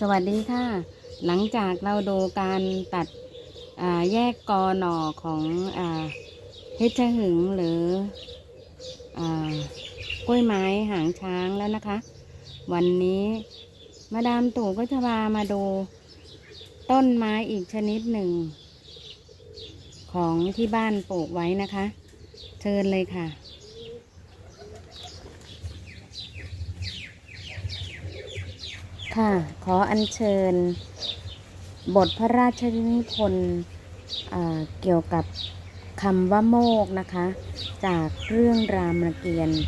สวัสดีค่ะ หลังจากเราดูการตัดแยกกอหน่อของอเพชรหึงหรืออกล้วยไม้หางช้างแล้วนะคะ วันนี้มาดามตู่ก็จะพามาดูต้นไม้อีกชนิดหนึ่ง ของที่บ้านปลูกไว้นะคะ เชิญเลยค่ะ ค่ะ ขออัญเชิญ บทพระราชนิพนธ์เกี่ยวกับคำว่าโมกนะคะ จากเรื่องรามเกียรติ์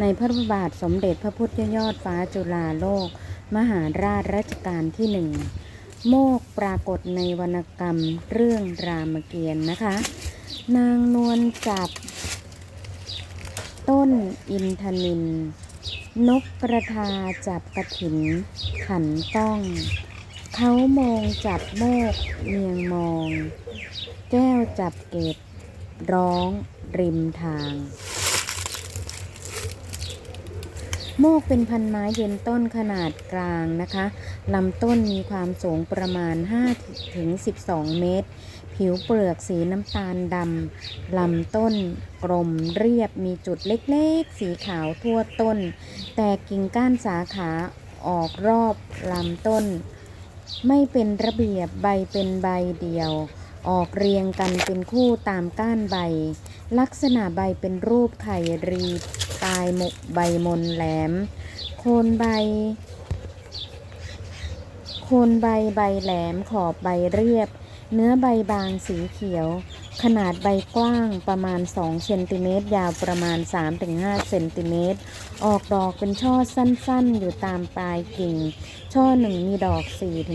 ในพระบาทสมเด็จพระพุทธยอดฟ้าจุฬาโลก มหาราชรัชกาลที่หนึ่งโมกปรากฏในวรรณกรรมเรื่องรามเกียรติ์นะคะ นางนวลจับ ต้นอินทนิน นกกระทาจับกระถิน ขันต้อง เขามองจับโมกเมียงมอง แก้วจับเก็บ ร้องริมทาง โมกเป็นพันไม้เยืนต้นขนาดกลางนะคะลำต้นมีความสูงประมาณ5-12 เมตร ผิวเปลือกสีน้ำตาลดำลำต้นกลมเรียบมีจุดเล็กๆ สีขาวทั่วต้น แต่กิ่งก้านสาขา ออกรอบลำต้น ไม่เป็นระเบียบใบเป็นใบเดียว ออกเรียงกันเป็นคู่ตามก้านใบ ลักษณะใบเป็นรูปไข่รีปลายหมกใบมนแหลม โคนใบ โคนใบใบแหลมขอบใบเรียบ เนื้อใบบางสีเขียว ขนาดใบกว้างประมาณ 2 เซนติเมตร ยาวประมาณ 3-5 เซนติเมตร ออกดอกเป็นช่อสั้นๆ อยู่ตามปลายกิ่ง ช่อหนึ่งมีดอก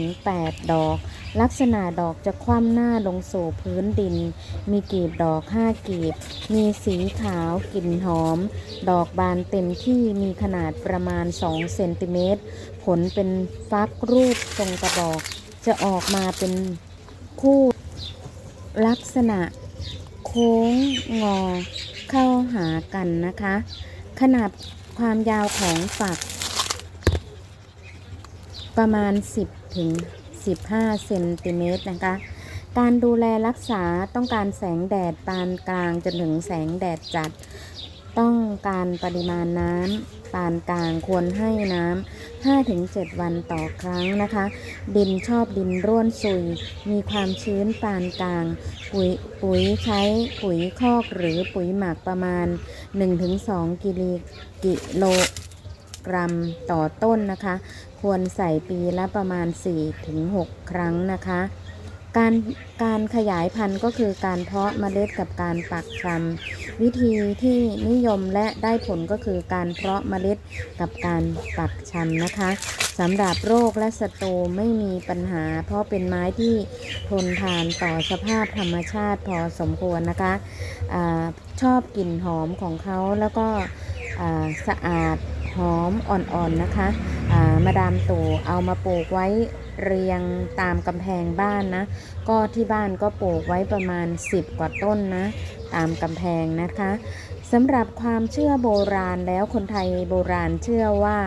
4-8 ดอก ลักษณะดอกจะคว่ำหน้าลงสู่พื้นดิน มีกีบดอก 5 กีบ มีสีขาวกลิ่นหอม ดอกบานเต็มที่มีขนาดประมาณ 2 เซนติเมตร ผลเป็นฟักรูปทรงกระบอก จะออกมาเป็นคู่ ลักษณะโค้งงอเข้าหากันนะคะ ขนาดความยาวของฝัก ประมาณ 10 ถึง 15 เซนติเมตรนะคะ การดูแลรักษาต้องการแสงแดดปานกลางจนถึงแสงแดดจัด ต้องการปริมาณน้ำ ปานกลางควรให้น้ำ5-7 วันต่อครั้งนะคะ ดินชอบดินร่วนซุย มีความชื้นปานกลาง ปุ๋ยปุ๋ยใช้ปุ๋ยคอกหรือปุ๋ยหมักประมาณ 1-2 กิโลกิโลกรัมต่อต้นนะคะ ควรใส่ปีละประมาณ 4-6 ครั้งนะคะ การการขยายพันธุ์ก็คือการเพาะเมล็ดกับการปักชำวิธีที่นิยมและได้ผลก็คือการเพาะเมล็ดกับการปักชำนะคะสำหรับโรคและศัตรูไม่มีปัญหา เพราะเป็นไม้ที่ทนทานต่อสภาพธรรมชาติพอสมควรนะคะอาชอบกลิ่นหอมของเขาแล้วก็ สะอาดหอมอ่อนๆนะคะามาดามตู่เอามาปลูกไว้เรียงตามกำแพงบ้านนะ ก็ที่บ้านก็ปลูกไว้ประมาณ 10 กว่าต้นนะ ตามกำแพงนะคะสำหรับความเชื่อโบราณแล้วคนไทยโบราณเชื่อว่า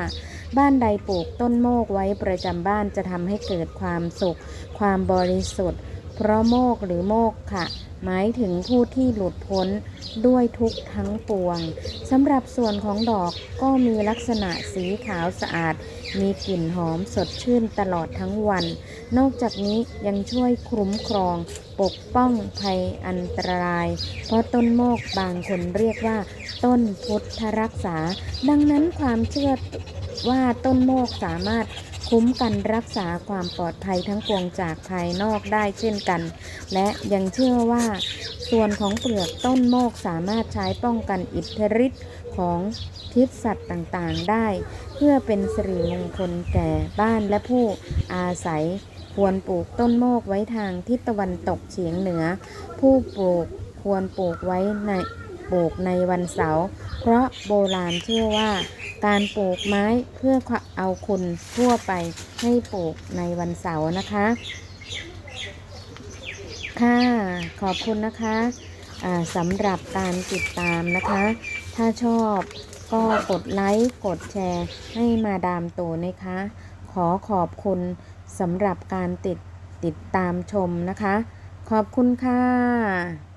บ้านใดปลูกต้นโมกไว้ประจำบ้านจะทำให้เกิดความสุข ความบริสุทธิ์ เพราะโมกหรือโมกค่ะ หมายถึงผู้ที่หลุดพ้นด้วยทุกทั้งปวงสำหรับส่วนของดอกก็มีลักษณะสีขาวสะอาด มีกลิ่นหอมสดชื่นตลอดทั้งวัน นอกจากนี้ยังช่วยคุ้มครอง ปกป้องภัยอันตราย เพราะต้นโมกบางคนเรียกว่า ต้นพุทธรักษา ดังนั้นความเชื่อว่าต้นโมกสามารถ คุ้มกันรักษาความปลอดภัยทั้งปวงจากภายนอกได้เช่นกัน และยังเชื่อว่า ส่วนของเปลือกต้นโมกสามารถใช้ป้องกันอิทธิฤทธิ์ของพิษสัตว์ต่างๆได้ เพื่อเป็นสิริมงคลแก่บ้านและผู้อาศัย ควรปลูกต้นโมกไว้ทางทิศตะวันตกเฉียงเหนือ ผู้ปลูกควรปลูกไว้ใน ปลูกในวันเสาร์เพราะโบราณเชื่อว่า การปลูกไม้เพื่อเอาคุณทั่วไปให้ปลูกในวันเสาร์นะคะ ค่ะขอบคุณนะคะสำหรับการติดตามนะคะ ถ้าชอบก็กดไลค์กดแชร์ให้มาดามโตนะคะ ขอขอบคุณสำหรับการติดติดตามชมนะคะ ขอบคุณค่ะ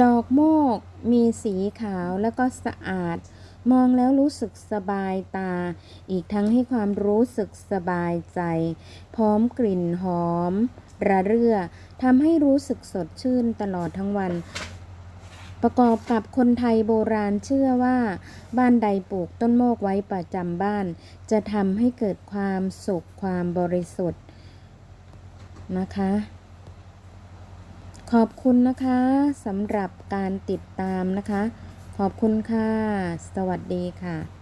ดอกโมก มีสีขาวแล้วก็สะอาด มองแล้วรู้สึกสบายตา อีกทั้งให้ความรู้สึกสบายใจ พร้อมกลิ่นหอม ระเรื่อทำให้รู้สึกสดชื่นตลอดทั้งวัน ประกอบกับคนไทยโบราณเชื่อว่า บ้านใดปลูกต้นโมกไว้ประจำบ้าน จะทำให้เกิดความสุขความบริสุทธิ์นะคะ ขอบคุณนะคะสำหรับการติดตามนะคะ ขอบคุณค่ะ สวัสดีค่ะ